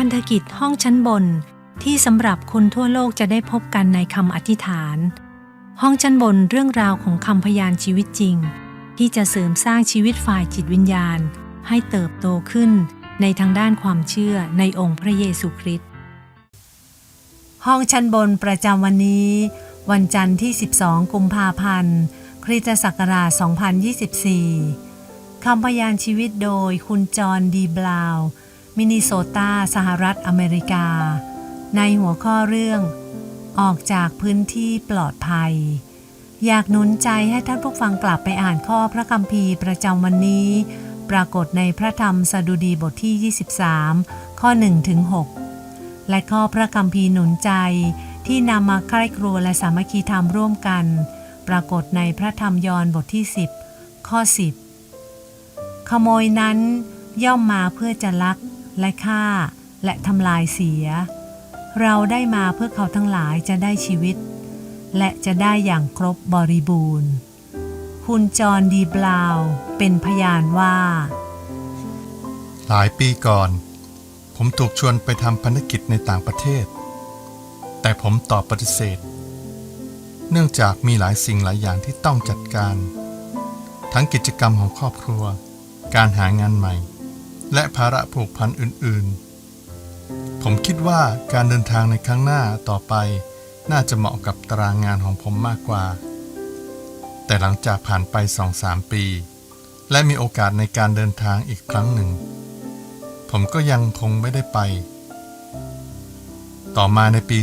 พันธกิจห้องชั้นบน ที่สำหรับคนทั่วโลกจะได้พบกันในคำอธิษฐาน ห้องชั้นบนเรื่องราวของคำพยานชีวิตจริง ที่จะเสริมสร้างชีวิตฝ่ายจิตวิญญาณ ให้เติบโตขึ้นในทางด้านความเชื่อในองค์พระเยซูคริสต์ห้องชั้นบนประจำวันนี้ วันจันทร์ที่ 12 กุมภาพันธ์คริสตศักราช 2024คำพยานชีวิตโดยคุณจอห์นดีบราวน์ มินนิโซตาสหรัฐอเมริกา ในหัวข้อเรื่อง ออกจากพื้นที่ปลอดภัย อยากหนุนใจให้ท่านผู้ฟังกลับไปอ่านข้อพระคัมภีร์ประจำวันนี้ ปรากฏในพระธรรมสดุดีบทที่ 23 ข้อ1ถึง6และข้อพระคัมภีร์หนุนใจที่นำมาใคร่ครัวและสามัคคีธรรมร่วมกัน ปรากฏในพระธรรมยอห์นบทที่ 10 ข้อ 10 ขโมยนั้นย่อมมาเพื่อจะลัก และฆ่า และทำลายเสีย เราได้มาเพื่อเขาทั้งหลายจะได้ชีวิต และจะได้อย่างครบบริบูรณ์ คุณจอห์นดีบราว์เป็นพยานว่า หลายปีก่อน ผมถูกชวนไปทำภารกิจในต่างประเทศ แต่ผมตอบปฏิเสธ เนื่องจากมีหลายสิ่งหลายอย่างที่ต้องจัดการ ทั้งกิจกรรมของครอบครัว การหางานใหม่ และภาระผูกพันอื่นๆ ผมคิดว่าการเดินทางในครั้งหน้าต่อไป น่าจะเหมาะกับตารางงานของผมมากกว่า แต่หลังจากผ่านไปสองสามปี และมีโอกาสในการเดินทางอีกครั้งหนึ่ง ผมก็ยังคงไม่ได้ไป ต่อมาในปี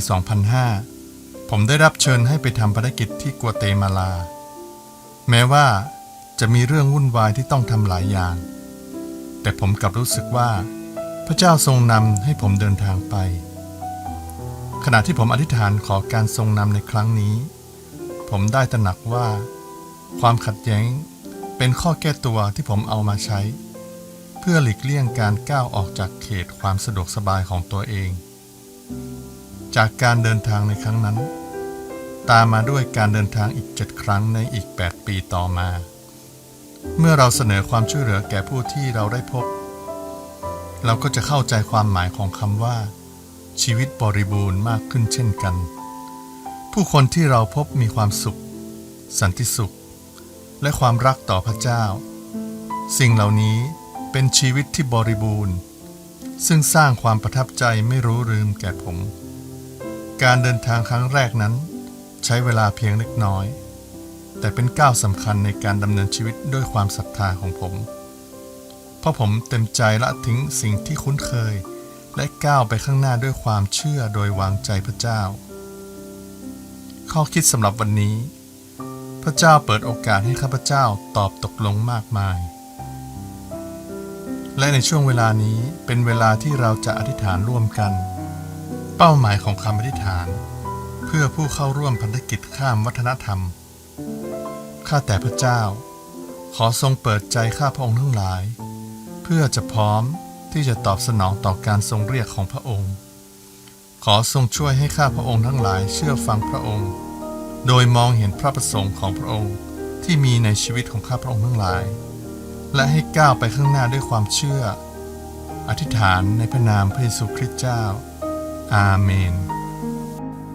2005 ผมได้รับเชิญให้ไปทำภารกิจที่กัวเตมาลา แม้ว่าจะมีเรื่องวุ่นวายที่ต้องทำหลายอย่าง แต่ผมกลับรู้สึกว่า พระเจ้าทรงนำให้ผมเดินทางไป ขณะที่ผมอธิษฐานขอการทรงนำในครั้งนี้ ผมได้ตระหนักว่า ความขัดแย้งเป็นข้อแก้ตัวที่ผมเอามาใช้ เพื่อหลีกเลี่ยงการก้าวออกจากเขตความสะดวกสบายของตัวเอง จากการเดินทางในครั้งนั้น ตามมาด้วยการเดินทางอีกเจ็ดครั้งในอีก 8 ปีต่อมา เมื่อเราเสนอความช่วยเหลือแก่ผู้ที่เราได้พบ เราก็จะเข้าใจความหมายของคำว่า ชีวิตบริบูรณ์มากขึ้นเช่นกัน ผู้คนที่เราพบมีความสุข สันติสุข และความรักต่อพระเจ้า สิ่งเหล่านี้เป็นชีวิตที่บริบูรณ์ ซึ่งสร้างความประทับใจไม่รู้ลืมแก่ผม การเดินทางครั้งแรกนั้น ใช้เวลาเพียงเล็กน้อย แต่เป็นก้าวสำคัญในการดำเนินชีวิตด้วยความศรัทธาของผม เพราะผมเต็มใจละทิ้งสิ่งที่คุ้นเคย และก้าวไปข้างหน้าด้วยความเชื่อโดยวางใจพระเจ้า ข้อคิดสำหรับวันนี้ พระเจ้าเปิดโอกาสให้ข้าพเจ้าตอบตกลงมากมาย และในช่วงเวลานี้เป็นเวลาที่เราจะอธิษฐานร่วมกัน เป้าหมายของคำอธิษฐาน เพื่อผู้เข้าร่วมพันธกิจข้ามวัฒนธรรม ข้าแต่พระเจ้า ขอทรงเปิดใจข้าพระองค์ทั้งหลาย เพื่อจะพร้อมที่จะตอบสนองต่อการทรงเรียกของพระองค์ ขอทรงช่วยให้ข้าพระองค์ทั้งหลายเชื่อฟังพระองค์ โดยมองเห็นพระประสงค์ของพระองค์ที่มีในชีวิตของข้าพระองค์ทั้งหลาย และให้ก้าวไปข้างหน้าด้วยความเชื่อ อธิษฐานในพระนามพระเยซูคริสต์เจ้า อาเมน